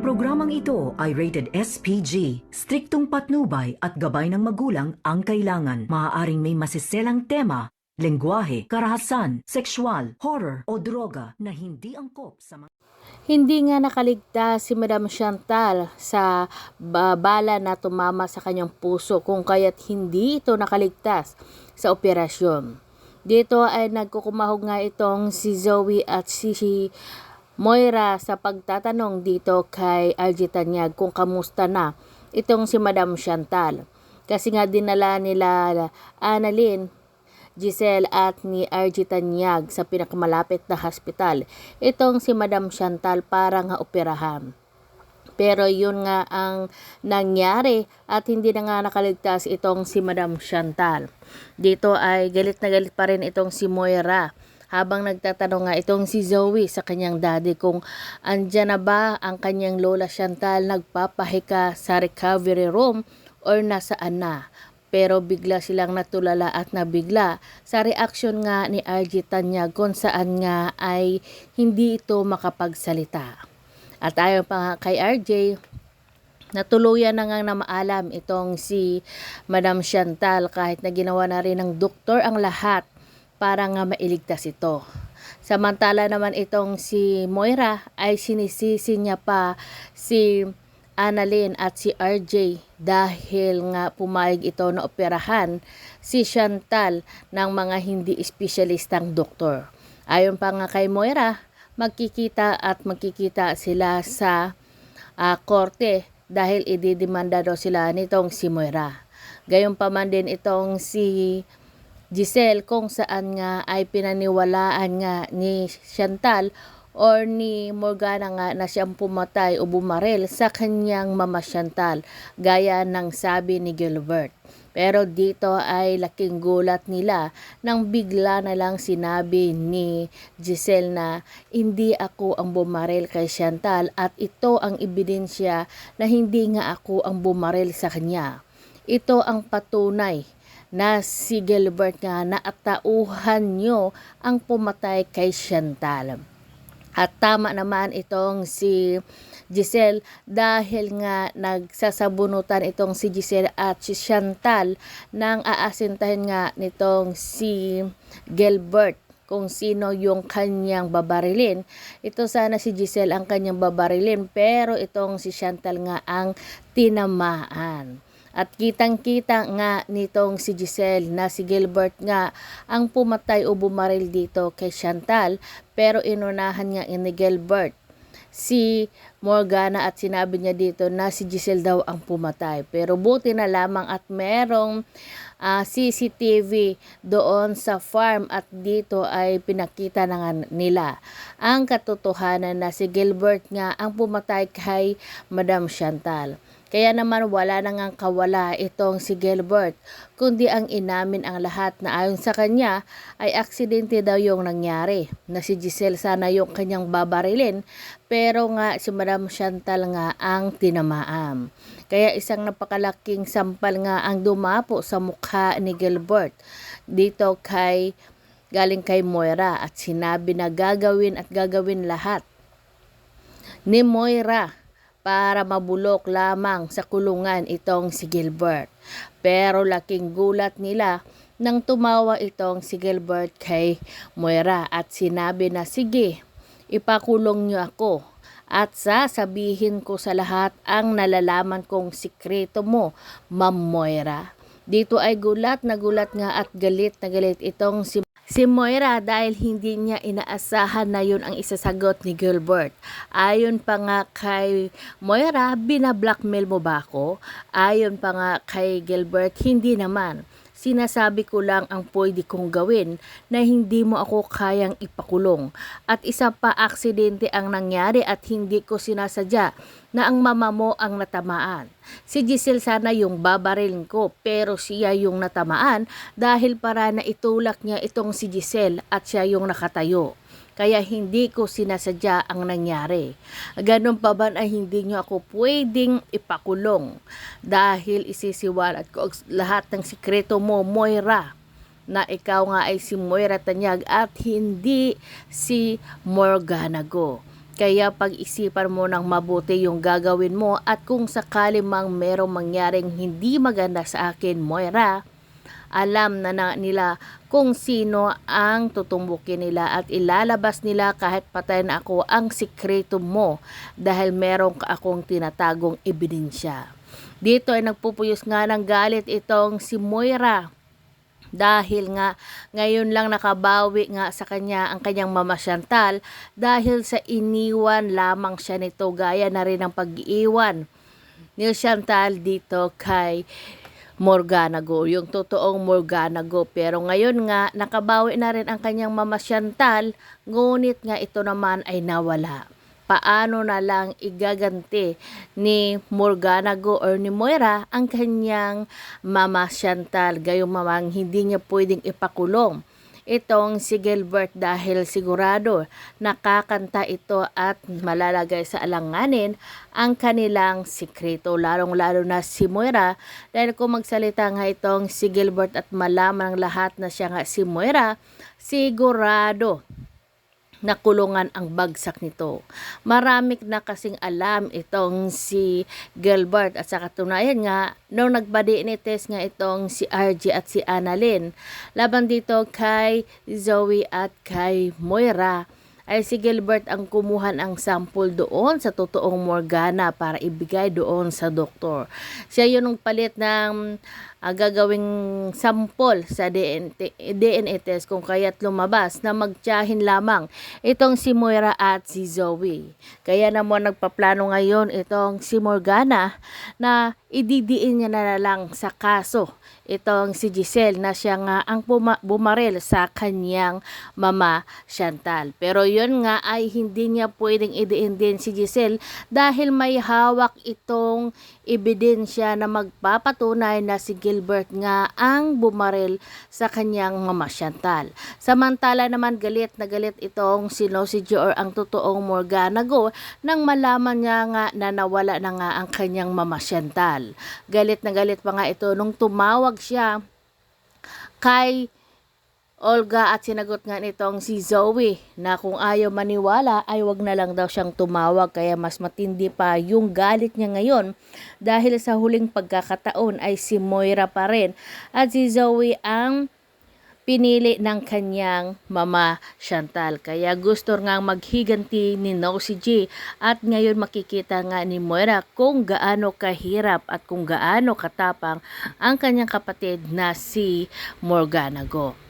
Ang programang ito ay rated SPG. Striktong patnubay at gabay ng magulang ang kailangan. Maaaring may masiselang tema, lengguwahe, karahasan, sexual, horror o droga na hindi angkop sa mga Hindi nga nakaligtas si Madam Chantal sa ba- bala na tumama sa kanyang puso kung kaya't hindi ito nakaligtas sa operasyon. Dito ay nagkukumahog nga itong si Zoe at si Moira sa pagtatanong dito kay RG Tanyag kung kamusta na itong si Madam Chantal. Kasi nga dinala nila Annalyn Giselle at ni RG sa pinakamalapit na hospital. Itong si Madam Chantal para nga operahan. Pero yun nga ang nangyari at hindi na nga nakaligtas itong si Madam Chantal. Dito ay galit na galit pa rin itong si Moira habang nagtatanong nga itong si Zoe sa kanyang daddy kung andyan na ba ang kanyang lola Chantal nagpapahika sa recovery room or nasaan na. Pero bigla silang natulala at nabigla sa reaksyon nga ni RG Tanyag kung saan nga ay hindi ito makapagsalita. At ayon pa nga kay RJ, natuluyan na nga na maalam itong si Madam Chantal kahit na ginawa na rin ng doktor ang lahat para nga mailigtas ito. Samantala naman itong si Moira ay sinisisi niya pa si Annalyn at si RJ dahil nga pumayag ito na operahan si Chantal ng mga hindi espesyalistang doktor. Ayon pa nga kay Moira, magkikita at magkikita sila sa ah, korte dahil ididemanda daw sila nitong si Moira. Gayunpaman din itong si Giselle kung saan nga ay pinaniwalaan nga ni Chantal or ni Morgana nga na siyang pumatay o bumaril sa kanyang mama Chantal gaya ng sabi ni Gilbert. Pero dito ay laking gulat nila nang bigla na lang sinabi ni Giselle na hindi ako ang bumaril kay Chantal at ito ang ebidensya na hindi nga ako ang bumaril sa kanya. Ito ang patunay na si Gilbert nga na atauhan nyo ang pumatay kay Chantal. At tama naman itong si Giselle dahil nga nagsasabunutan itong si Giselle at si Chantal nang aasintahin nga nitong si Gilbert kung sino yung kanyang babarilin. Ito sana si Giselle ang kanyang babarilin pero itong si Chantal nga ang tinamaan. At kitang-kita nga nitong si Giselle na si Gilbert nga ang pumatay o bumaril dito kay Chantal pero inunahan nga ni Gilbert si Morgana at sinabi niya dito na si Giselle daw ang pumatay. Pero buti na lamang at merong ah, CCTV doon sa farm at dito ay pinakita na nga nila ang katotohanan na si Gilbert nga ang pumatay kay Madam Chantal. Kaya naman wala na ngang kawala itong si Gilbert, kundi ang inamin ang lahat na ayon sa kanya ay aksidente daw yung nangyari, na si Giselle sana yung kanyang babarilin, pero nga si Madam Chantal nga ang tinamaan. Kaya isang napakalaking sampal nga ang dumapo sa mukha ni Gilbert dito kay galing kay Moira at sinabi na gagawin at gagawin lahat ni Moira para mabulok lamang sa kulungan itong si Gilbert. Pero laking gulat nila nang tumawa itong si Gilbert kay Moira at sinabi na sige, ipakulong niyo ako at sasabihin ko sa lahat ang nalalaman kong sikreto mo, Ma'am Moira. Dito ay gulat na gulat nga at galit na galit itong si Si Moira dahil hindi niya inaasahan na yun ang isasagot ni Gilbert. Ayon pa nga kay Moira, binablockmail mo ba ako? Ayon pa nga kay Gilbert, hindi naman. Sinasabi ko lang ang pwede kong gawin na hindi mo ako kayang ipakulong. At isa pa aksidente ang nangyari at hindi ko sinasadya na ang mama mo ang natamaan. Si Giselle sana yung babarilin ko pero siya yung natamaan dahil para na itulak niya itong si Giselle at siya yung nakatayo. Kaya hindi ko sinasadya ang nangyari. Ganon pa ba ay hindi niyo ako pwedeng ipakulong dahil isisiwalat ko lahat ng sikreto mo, Moira na ikaw nga ay si Moira Tanyag at hindi si Morgana Go. Kaya pag-isipan mo ng mabuti yung gagawin mo at kung sakali mang merong mangyaring hindi maganda sa akin, Moira, alam na, na nila kung sino ang tutumbukin nila at ilalabas nila kahit patay na ako ang sikreto mo dahil meron ka akong tinatagong ebidensya. Dito ay nagpupuyos nga ng galit itong si Moira dahil nga ngayon lang nakabawi nga sa kanya ang kanyang mama Chantal dahil sa iniwan lamang siya nito gaya na rin ang pag-iwan ni Chantal dito kay Morgana Go, yung totoong Morgana Go. Pero ngayon nga, nakabawi na rin ang kanyang mama Chantal, ngunit nga ito naman ay nawala. Paano na lang igaganti ni Morgana Go or ni Moira ang kanyang mama Chantal, gayong mamang hindi niya pwedeng ipakulong itong si Gilbert dahil sigurado nakakanta ito at malalagay sa alanganin ang kanilang sikreto lalong-lalo na si Moira. Dahil kung magsalita nga itong si Gilbert at malaman ng lahat na siya nga si Moira sigurado na kulungan ang bagsak nito. Marami na kasing alam itong si Gilbert at sa katunayan nga, nung nagbadi ni Tess nga itong si RG at si Annalyn, laban dito kay Zoe at kay Moira, ay si Gilbert ang kumuhan ang sample doon sa totoong Morgana para ibigay doon sa doktor. Siya yun ang palit ng ah, gagawing sample sa DNA, DNA test kung kaya't lumabas na magtiyahin lamang itong si Moira at si Zoe. Kaya naman nagpaplano ngayon itong si Morgana na ididiin niya na lang sa kaso itong si Giselle na siya nga ang puma- bumaril sa kanyang mama Chantal. Pero yun nga ay hindi niya pwedeng idiin din si Giselle dahil may hawak itong ebidensya na magpapatunay na si Gilbert nga ang bumaril sa kanyang mama Chantal. Samantala naman galit na galit itong si Nosy or ang totoong Morgana Go nang malaman niya nga na nawala na nga ang kanyang mama Chantal. Galit na galit pa nga ito nung tumawag siya kay Olga at sinagot nga nitong si Zoe na kung ayaw maniwala ay wag na lang daw siyang tumawag kaya mas matindi pa yung galit niya ngayon dahil sa huling pagkakataon ay si Moira pa rin at si Zoe ang pinili ng kanyang mama Chantal. Kaya gusto nga maghiganti ni Nosy G at ngayon makikita nga ni Moira kung gaano kahirap at kung gaano katapang ang kanyang kapatid na si Morgana Go.